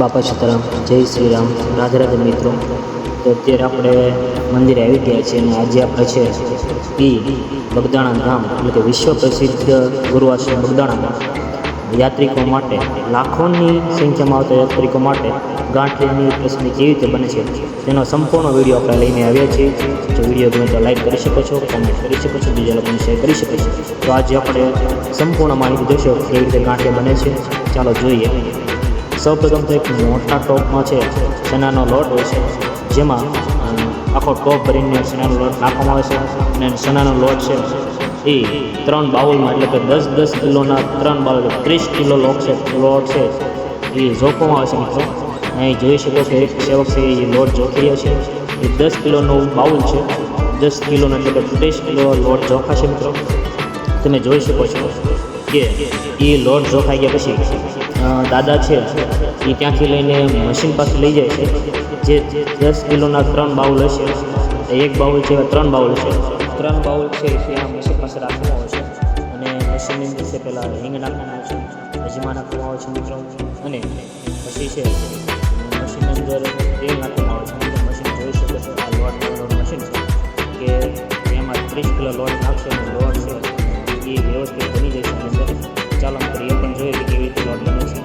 બાપા સીતારામ જય શ્રી રામ. રાધે રાધે મિત્રો. તો અત્યારે આપણે મંદિરે આવી ગયા છીએ અને આજે આપણે છે એ બગદાણા ધામ, એટલે કે વિશ્વ પ્રસિદ્ધ ગુરુઆશ્રમ બગદાણામાં યાત્રિકો માટે, લાખોની સંખ્યામાં આવતા યાત્રિકો માટે ગાંઠની પ્રશ્ન કેવી રીતે બને છે, તેનો સંપૂર્ણ વીડિયો આપણે લઈને આવ્યા છીએ. જો વીડિયો ગમે તો લાઈક કરી શકો છો કોમેન્ટ કરી શકો છો, બીજા લોકોને શેર કરી શકો છો. તો આજે આપણે સંપૂર્ણ માહિતી જોશો કેવી રીતે ગાંઠિયા બને છે. ચાલો જોઈએ. સૌપ્રથમ તો એક મોટા ટોપમાં છે ચણાનો લોટ હોય છે, જેમાં આખો ટોપ ભરીને ચણાનો લોટ નાખવામાં આવે છે અને ચણાનો લોટ છે એ ત્રણ બાઉલમાં, એટલે કે દસ દસ કિલોના ત્રણ બાઉલ ત્રીસ કિલો લોટ છે લોટ છે એ જોખવામાં આવે છે મિત્રો. અહીં જોઈ શકો છો એક સેવક છે એ લોટ જોખી રહ્યો છે. એ દસ કિલોનું બાઉલ છે, દસ કિલોનો એટલે કે ત્રીસ કિલો લોટ જોખાશે મિત્રો. તમે જોઈ શકો છો કે એ લોટ જોખાઈ ગયા પછી દાદા છે, એ ત્યાંથી લઈને મશીન પાસે લઈ જાય છે. જે દસ કિલોના ત્રણ બાઉલ હશે એક બાઉલ છે ત્રણ બાઉલ છે. ત્રણ બાઉલ છે, એ ત્યાં મશીન પાસે રાખવામાં આવે છે. અને મશીનની અંદર છે પહેલાં હિંગ નાખવામાં આવે છે. અજમા નાખવામાં આવે છે મિત્રો. અને પછી છે મશીનની અંદર તેલ નાખવામાં આવે છે. મશીન જોઈ શકે છે, આ લોટ મશીન છે. કે એમાં ત્રીસ કિલો લોટ નાખશે લોટ છે, એ વ્યવસ્થિત બની જશે અંદર. ચાલો મિત્રો એ પણ જોઈએ કે કેવી રીતે લોટ બને છે.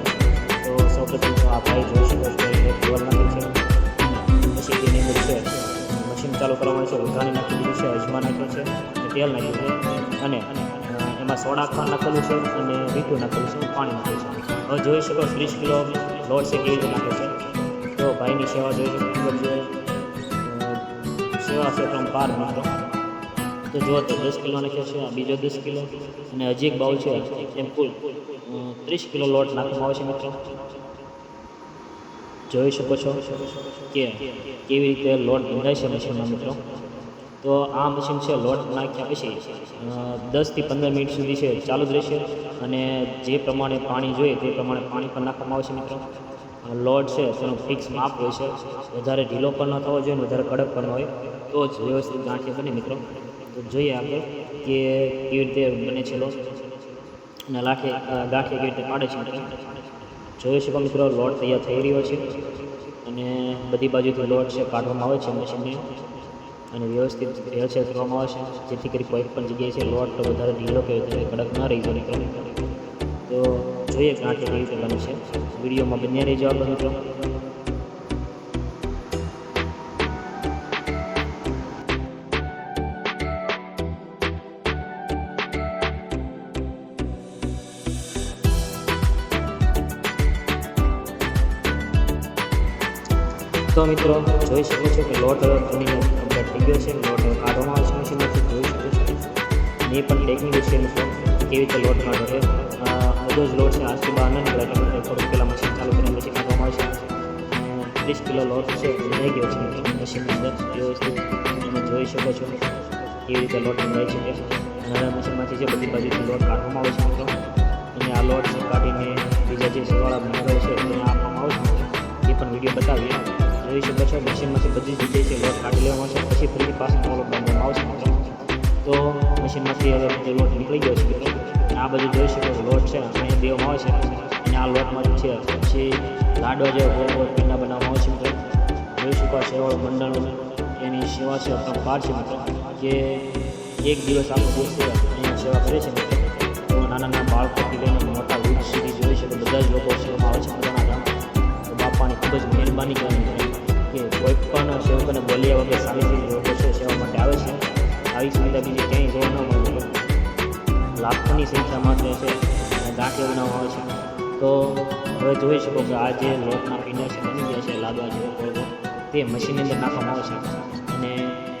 તો સૌપ્રથમ તો ભાઈ જોઈ શકો છો એક ગોળ નાખે છે. પછી તેની અંદર છે મશીન ચાલુ કરવામાં છે ઉઘાણી નાખી દીધી છે અજમા નાખ્યો છે, અને તેલ નાખ્યું છે, અને એમાં સોડા ખાંડ નાખેલું છે, અને મીઠું નાખેલું છે, પાણી નાખ્યું છે. હવે જોઈ શકો ત્રીસ કિલો લોટ છે, કેવી રીતે નાખે છે. તો ભાઈની સેવા જોઈ શકો સેવા છે પાર મિત્રો તો જો તો દસ કિલો નાખ્યો છે, આ બીજો દસ કિલો. અને હજી એક બાઉલ છે, એમ કુલ ત્રીસ કિલો લોટ નાખવામાં આવે છે મિત્રો. જોઈ શકો છો કે કેવી રીતે લોટ બંધાય છે મશીનમાં મિત્રો. તો આ મશીન છે, લોટ નાખ્યા પછી દસથી પંદર મિનિટ સુધી છે, ચાલુ જ રહેશે. અને જે પ્રમાણે પાણી જોઈએ તે પ્રમાણે પાણી પણ નાખવામાં આવે છે મિત્રો. લોટ છે, તેનો ફિક્સ માપ હોય છે. વધારે ઢીલો પણ ન થવો જોઈએ વધારે કડક પણ હોય. તો જ વ્યવસ્થિત ગાંઠિયા બને મિત્રો. તો જોઈએ આપણે કે કેવી રીતે બને છે લોટ અને લાઠે ગાંઠે કેવી રીતે પાડે છે જોઈ શકો મિત્રો, લોટ તૈયાર થઈ રહ્યો છે. અને બધી બાજુથી લોટ છે, કાઢવામાં આવે છે મશીનને. અને વ્યવસ્થિત રેલસેલ કરવામાં આવે છે. જેથી કરી કોઈ પણ જગ્યાએ છે, લોટ વધારે ઢીલો કે કડક ન રહી જાય. તો જોઈએ ગાંઠે કેવી રીતે બને છે. વિડીયોમાં બન્યા રહી જવા મિત્રો. તો મિત્રો, જોઈ શકો છો કે લોટ બનીને કમ્પ્લીટ થઈ ગયો છે. લોટ કાઢવામાં આવે છે મશીનમાંથી જોઈ શકો છો એ પણ ટેકનિક છે મિત્રો. કેવી રીતે લોટ કાઢો છે? બધો જ લોટ છે, આજથી બહાર ન નીકળે. એટલે થોડુંક પહેલાં મશીન ચાલુ કરીને પછી કાઢવામાં આવે છે ત્રીસ કિલો લોટ છે રહી ગયો છે મશીનની અંદર. વ્યવસ્થિત તમે જોઈ શકો છો કેવી રીતે લોટ મળે છે. નવા મશીનમાંથી જે બધી બાજુથી લોટ કાઢવામાં આવે છે મિત્રો. અને આ લોટ કાઢીને બીજા જે સેવાળા બનાવે છે તેને આપવામાં આવે છે એ પણ વીડિયો બતાવીએ. જોઈ શકો છો મશીનમાંથી બધી જગ્યાએ છે, લોટ કાઢી લેવામાં છે, પછી ફરીથી પાછળ લોટ બાંધવામાં આવશે તો મશીનમાંથી હવે બધો લોટ નીકળી ગયો છે. આ બધું જોઈ શકો છો, લોટ છે, અહીંયા દેવામાં આવે છે. અને આ લોટમાં છે, પછી લાડો જે ગોળ ગોળ પીંડા બનાવવામાં આવે છે મિત્રો જોઈ શકો સેવાળ મંડળ એની સેવા છે પાર છે મિત્રો કે એક દિવસ આખો દિવસ છે અહીંયા સેવા કરે છે તો નાના નાના બાળકોથી લઈને મોટા વૃદ્ધ સુધી જોઈ શકે, બધા જ લોકો સેવામાં આવે છે બધાના ગામ બાપાની ખૂબ જ મહેરબાની કહેવાની કે કોઈ પણ સેવકોને બોલ્યા વગર સામેથી લોકો છે સેવા માટે આવે છે. આવી સુવિધા બીજી ક્યાંય જોવા ન મળે લાખોની સંખ્યામાં જે છે ગાંઠિયા બનાવવામાં આવે છે. તો હવે જોઈ શકો કે આ જે લોટના પીંડા છે, બની ગયા છે લાદવા જેવો તે મશીનની અંદર નાખવામાં આવે છે. અને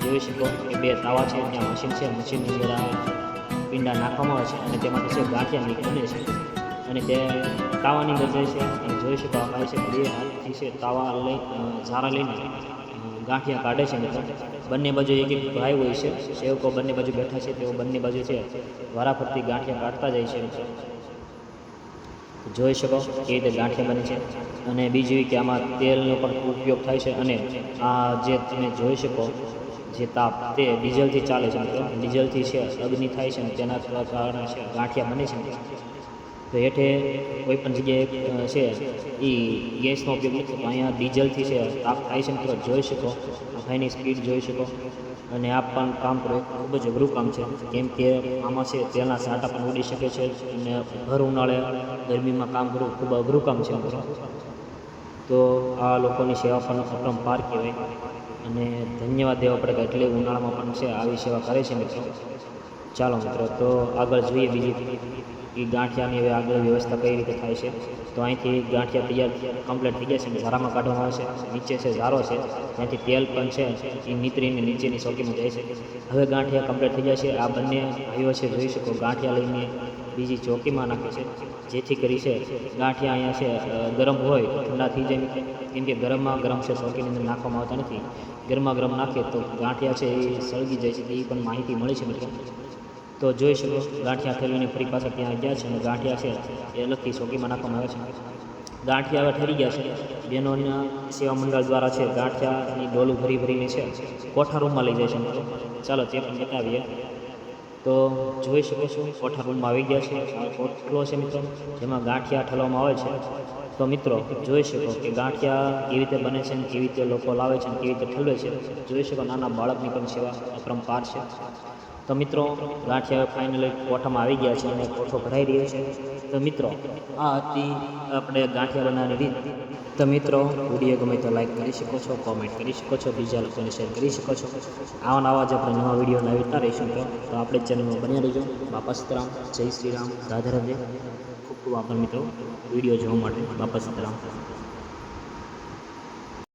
જોઈ શકો કે બે તાવા છે, ત્યાં મશીન છે મશીનની અંદર આ પીંડા નાખવામાં આવે છે અને તેમાંથી છે ગાંઠિયા નીકળે છે. અને તે તાવાની અંદર જાય છે, અને જોઈ શકો આ છે બે હાથથી છે, તાવા લઈ ઝારા લઈને ગાંઠિયા કાઢે છે મિત્રો. બંને બાજુ એક એક ભાઈ હોય છે, સેવકો બંને બાજુ બેઠા છે, તેઓ બંને બાજુ છે, વારાફરતી ગાંઠિયા કાઢતા જાય છે. જોઈ શકો કેવી રીતે ગાંઠિયા બને છે. અને બીજી કે આમાં તેલનો પણ ઉપયોગ થાય છે, અને આ જે તમે જોઈ શકો, જે તાપ તે ડીઝલથી ચાલે છે મિત્રો. ડીઝલથી છે, અગ્નિ થાય છે, અને તેના કારણે છે, ગાંઠિયા બને છે. તો હેઠે કોઈ પણ જગ્યાએ છે એ ગેસનો ઉપયોગ નથી થતો અહીંયા ડીઝલથી છે તાપ થાય છે મિત્રો જોઈ શકો, આ સ્પીડ જોઈ શકો. અને આ પણ કામ કરો, ખૂબ જ અઘરું કામ છે. કેમ કે આમાં છે, તેલના સાટા પણ ઉડી શકે છે અને ભર ઉનાળે ગરમીમાં કામ કરવું ખૂબ અઘરું કામ છે. મિત્રો તો આ લોકોની સેવા પણ અપરંપાર કહેવાય. અને ધન્યવાદ દેવા પડે કે એટલે ઉનાળામાં પણ છે, આવી સેવા કરે છે મિત્રો. ચાલો મિત્રો, તો આગળ જોઈએ બીજી. એ ગાંઠિયાની હવે આગળ વ્યવસ્થા કઈ રીતે થાય છે? તો અહીંથી ગાંઠિયા તૈયાર કમ્પ્લીટ થઈ ગયા છે ઝારામાં કાઢવામાં આવે છે નીચે છે ઝારો છે. ત્યાંથી તેલ પણ છે. એ નીતરીને નીચેની ચોકીમાં જાય છે. હવે ગાંઠિયા કમ્પ્લીટ થઈ ગયા છે આ બંને ભાઈઓ છે, જોઈ શકો. ગાંઠિયા લઈને બીજી ચોકીમાં નાખે છે. જેથી કરી છે, ગાંઠિયા અહીંયા છે ગરમ હોય, ઠંડા થઈ જાય. કેમ કે ગરમમાં ગરમ છે ચોકીની અંદર નાખવામાં આવતા નથી. ગરમા ગરમ નાખીએ તો ગાંઠિયા છે એ સળગી જાય છે. એ પણ માહિતી મળી છે, મિત્રો. તો જોઈ શકો ગાંઠિયા ઠેરવીને ફરી પાછા ત્યાં ગયા છે અને ગાંઠિયા છે એ લખી ચોકીમાં નાખવામાં આવે છે. ગાંઠિયા હવે ઠરી ગયા છે. બહેનોના સેવા મંડળ દ્વારા છે, ગાંઠિયાની ડોલું ભરી ભરીને છે. કોઠા રૂમમાં લઈ જાય છે ચાલો તે પણ બતાવીએ. તો જોઈ શકો છો, કોઠા રૂમમાં આવી ગયા છે. આ કોઠલો છે મિત્રો, જેમાં ગાંઠિયા ઠલવામાં આવે છે. તો મિત્રો, જોઈ શકો કે ગાંઠિયા કેવી રીતે બને છે અને કેવી રીતે લોકો લાવે છે અને કેવી રીતે ઠલવે છે. જોઈ શકો નાના બાળકની પણ સેવા અપરંપાર છે. તો મિત્રો ગાંઠિયા ફાઇનલી કોઠામાં આવી ગયા છે અને કોઠો ભરાઈ રહ્યો છે. તો મિત્રો, આ હતી આપણે ગાંઠિયા બનાવવાની રીત. તો મિત્રો, વીડિયો ગમે તો લાઈક કરી શકો છો કોમેન્ટ કરી શકો છો, બીજા લોકોને શેર કરી શકો છો. આવા નવા જ આપણે નવા વીડિયો લાવતા રહીશું તો તો આપણે ચેનલમાં બન્યા રહીજો. બાપા સીતારામ, જય શ્રી રામ, રાધે રાધે. ખૂબ ખૂબ આભાર મિત્રો. વીડિયો જોવા માટે બાપા સીતારામ.